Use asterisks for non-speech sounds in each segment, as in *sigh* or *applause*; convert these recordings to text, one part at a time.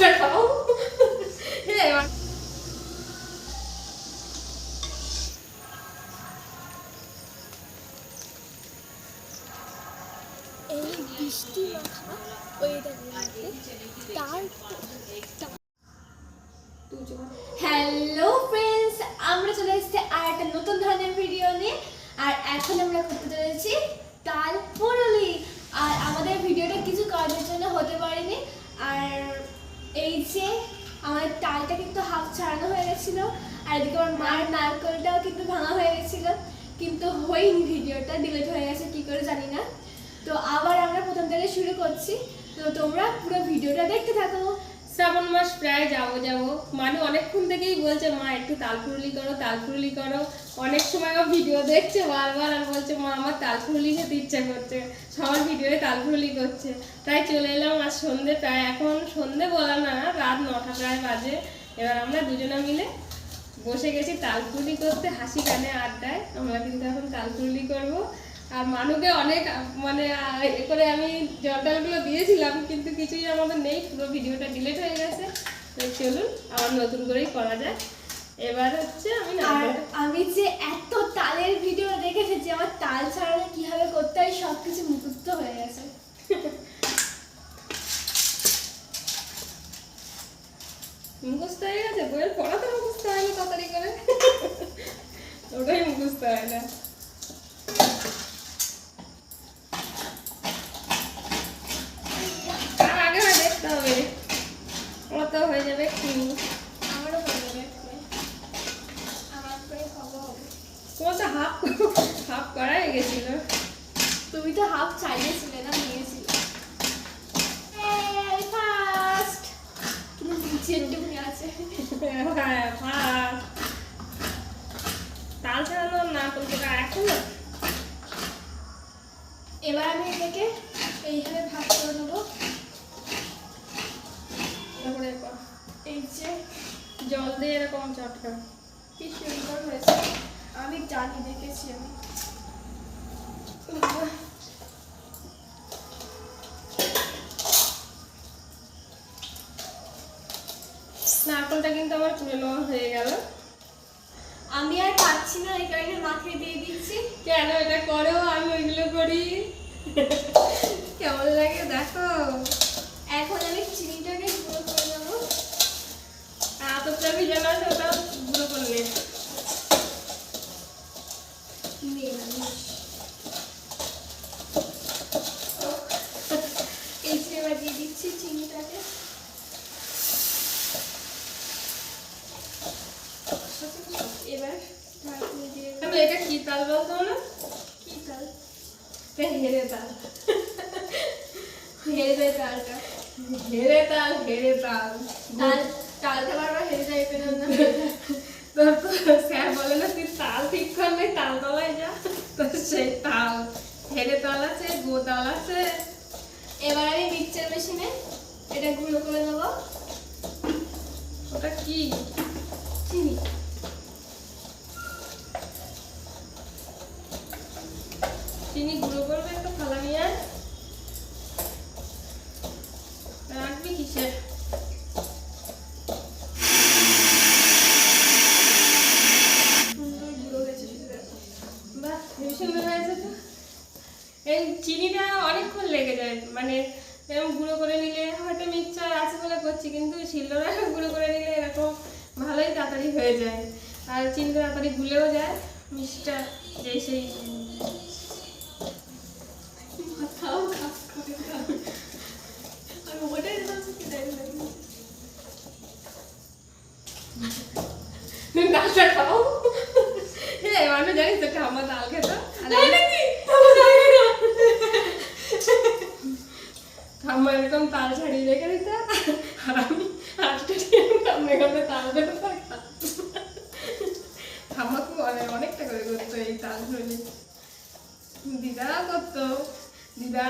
নাচটা খাও হ্যাঁ এই বৃষ্টি মাখা ওয়েদারের হ্যালো ফ্রেন্ডস আমরা চলে এসেছি আর একটা নতুন ধরনের ভিডিও নিয়ে। আর এখন আমরা করতে চলেছি তাল পুরুলি আর আমাদের ভিডিওটা কিছু কাজের জন্য হতে পারেনি আর এই আমার টালটা কিন্তু হাফ ছাড়ানো হয়ে গেছিল, আর এদিকে আমার মায়ের নারকলটাও কিন্তু ভাঙা হয়ে গেছিল। কিন্তু হয়নি ভিডিওটা ডিলিট হয়ে গেছে, কি করে জানি না। তো আবার আমরা প্রথম থেকে শুরু করছি। তো তোমরা পুরো ভিডিওটা দেখতে থাকো। শ্রাবণ মাস প্রায় যাব যাব। মানে অনেকক্ষণ থেকেই বলছে, মা, একটু তালফুরলি করো তালফুরলি করো। অনেক সময় ও ভিডিও দেখছে বারবার আর বলছে, মা, আমার তালফুরলি খেতে ইচ্ছা করছে। সবার ভিডিওয়ে তালফুরলি করছে। তাই চলে এলাম আর সন্ধে প্রায়, এখন সন্ধে বলা না, রাত নটা প্রায় বাজে। এবার আমরা দুজনে মিলে বসে গেছি তালফুরলি করতে, হাসি কানে আড্ডায়। আমরা কিন্তু এখন তালফুরলি করব। আর মানুকে অনেক মানে এ করে আমি জলটালগুলো দিয়েছিলাম কিন্তু কিছুই আমাদের নেই পুরো ভিডিওটা ডিলিট হয়ে গেছে। তো চলুন আবার নতুন করেই করা যায় এবার হচ্ছে আমি আর আমি যে এত তালের ভিডিও দেখেছি যে আমার তাল ছাড়ানো কীভাবে করতে হয় সব কিছু মুখস্থ হয়ে গেছে। মুখস্থ হয়ে গেছে? বইয়ের পড়া তো মুখস্থ হয় না তাড়াতাড়ি করে? ওটাই মুখস্থ হয় না আর আগে হয় দেখতে হবে আমার তো হয়ে যাবে এক্ষুনি আমারও হয়ে যাবে এক্ষুনি। আমার করে খাব হবে। তোমার তো হাফ গেছিল। তুমি তো হাফ না নিয়েছিলে ফার্স্ট কিন্তু নিচে একটুখানি আছে। হ্যাঁ ফার্স্ট তাল ছাড়ানো না করতে এখন এবার আমি এটাকে এইভাবে ভাগ করে নেব। তারপরে এই যে জল দিয়ে এরকম চটকা কি সুন্দর হয়েছে। আমি জানি দেখেছি আমি। নারকলটা কিন্তু আমার তুলে নেওয়া হয়ে গেল। আমি আর পাচ্ছি না, এই কারণে মাথায় দিয়ে দিচ্ছি। কেন এটা করো, আমি ওইগুলো করি। কেমন লাগে দেখো। এখন আমি চিনিটাকে গুঁড়ো করে নেব। এতটা ভিজানো আছে ওটা গুঁড়ো করলে নিরামিষ এই যে এবার দিয়ে দিচ্ছি চিনিটাকে এবার ঢাকনি দিয়ে আমি এটা কি তাল বলতো না কি তাল হেরে তাল হেরে তালটা হেরে তাল হেরে তাল তাল তালটা বারবার হেরে যায় পেলাম না তো স্যার বলে না তুই তাল ঠিক করলে তাল তলায় যা তো সেই তাল হেরে তাল আছে গো তাল আছে এবার আমি মিক্সচার মেশিনে এটা গুঁড়ো করে নেব ওটা কি চিনি চিনি গুঁড়ো করবে একটা থালা নিয়ে আয়। রাখবি কিসে সুন্দর গুঁড়ো হয়েছে শুধু দেখো। বাহ হেবি সুন্দর হয়েছে তো এই চিনিটা অনেকক্ষণ লেগে যায় মানে এরকম গুঁড়ো করে নিলে হয়তো মিক্সচার আছে বলে করছি কিন্তু শিলনোড়া গুঁড়ো করে নিলে এরকম ভালোই তাড়াতাড়ি হয়ে যায় আর চিনিটা তাড়াতাড়ি গুলেও যায়। মিষ্টিটা যেই সেই মাথাও কাজ করে না। আমি ওটাই ভাবছি কি দেখ নাচটা খাও হ্যাঁ মানুষ জানিস তো ঠাম্মা তাল খেত তাই নাকি? ঠাম্মা এরকম তাল ছাড়িয়ে রেখে দিত আর আমি হাতটা দিয়ে ঠাম্মা এখানে তাল ধরে থাকতাম ঠাম্মা খুব অনেক অনেকটা করে করতো এই তাল ধরে দিদা করতো দিদা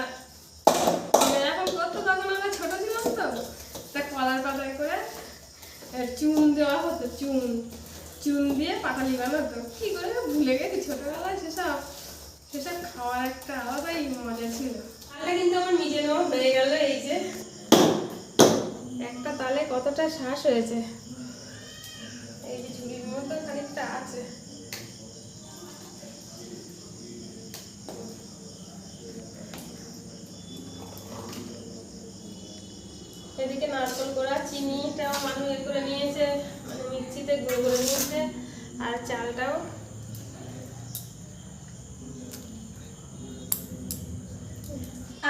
দিদা যখন করতো তখন আমরা ছোট ছিলাম তো কলার করে চুন দেওয়া হতো, চুন। চুন দিয়ে পাটালি বানাতো কি করে? ভুলে গেছি ছোটবেলায় সেসব। সেসব খাওয়ার একটা আলাদাই মজা ছিল। তাহলে কিন্তু আমার নিজে নেওয়া হয়ে গেল এই যে। একটা তালে কতটা শ্বাস হয়েছে? এই যে ঝুড়ির মতো খানিকটা আছে এদিকে নারকেল করা, চিনিটাও মানুষ করে নিয়েছে মানে মিক্সিতে গুঁড়ো করে নিয়েছে, আর চালটাও।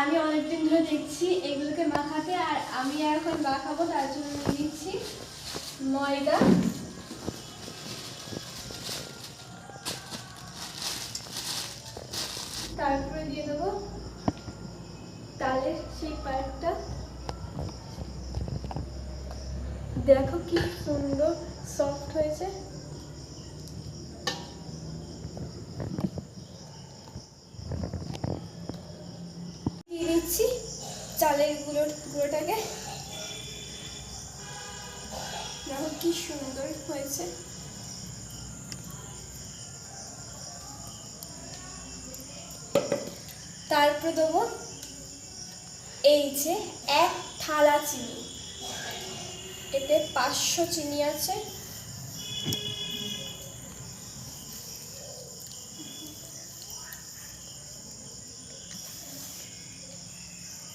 আমি অনেকদিন ধরে দেখছি এগুলোকে মাখাতে, আর আমি এখন মাখাবো, তার জন্য নিয়ে নিচ্ছি ময়দা। তারপরে দিয়ে দেবো তালের সেই পাইপটা দেখো কি সুন্দর সফট হয়েছে। দিয়ে চালের গুঁড়ো, গুঁড়োটাকে। দেখো কি সুন্দর হয়েছে। তারপরে দেবো এই যে এক থালা চিনি। এতে পাঁচশো চিনি আছে।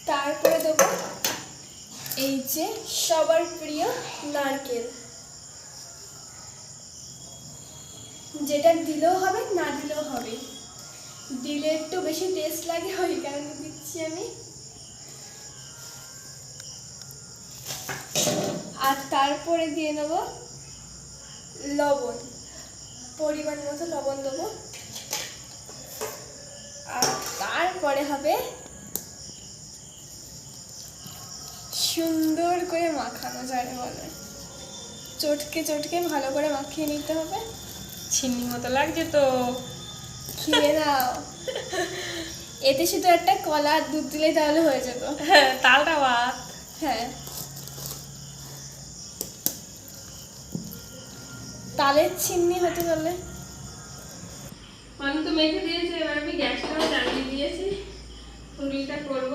তারপরে দেবো এই যে সবার প্রিয় নারকেল। যেটা দিলেও হবে, না দিলেও হবে। দিলে একটু বেশি টেস্ট লাগে ওই কারণে দিচ্ছি আমি। আর তারপরে দিয়ে নেব লবণ। পরিমাণ মতো লবণ দেবো। আর তারপরে হবে সুন্দর করে মাখানো যায় বলে। চটকে চটকে ভালো করে মাখিয়ে নিতে হবে। চিনি মতো লাগছে তো। খেয়ে নাও। *laughs* এতে শুধু একটা কলা দুধ দিলে তাহলে হয়ে যেত হ্যাঁ তালটা বাদ হ্যাঁ তালের চিমনি হতে পারলে আমি তো মেখে দিয়েছি, এবার আমি গ্যাসটাও জ্বালিয়ে দিয়েছি। পুরিটা করব।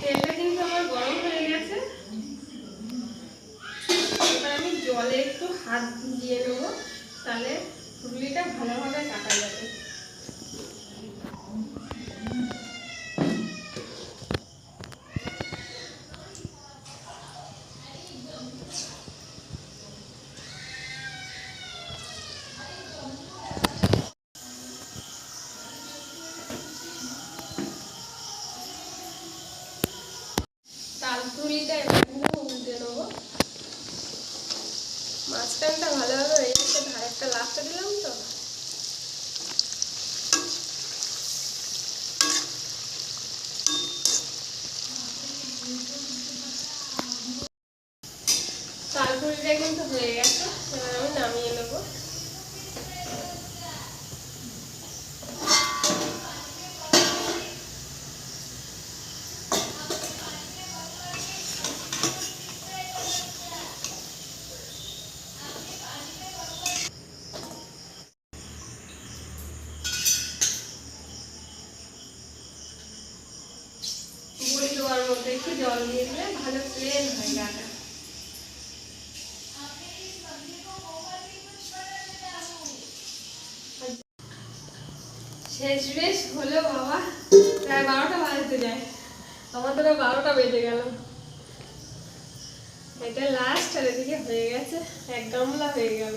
তেলটা কিন্তু আমার গরম হয়ে গেছে। এবার আমি জলে একটু হাত দিয়ে নেব, তাহলে পুরুলিটা ভালোভাবে কাটা যাবে তালপুরিটা এবার কিন্তু উল্টে নেব মাঝখানটা ভালোভাবে হয়ে যাচ্ছে ধারেরটা লাস্টে দিলাম তো তালপুরিটা কিন্তু হয়ে গেছে এবার আমি নামিয়ে নেব বড়ি দেওয়ার মধ্যে একটু জল দিয়ে দিলে ভালো প্লেন হয় গাটা শেষ বেশ হলো বাবা। প্রায় বারোটা বাজতে যায়। আমাদেরও বারোটা বেজে গেল। এটা লাস্ট আর এদিকে হয়ে গেছে, এক গামলা হয়ে গেল।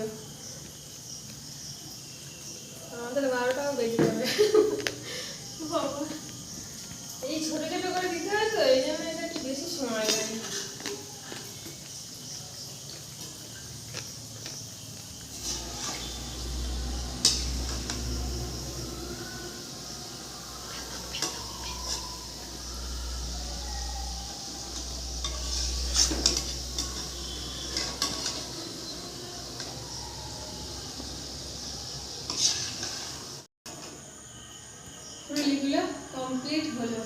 আমাদের বারোটাও বেজে যাবে। বাবা। এই করে দিতে হয় তো এই জন্য এটা বেশি সময় লাগে। কমপ্লিট হলো।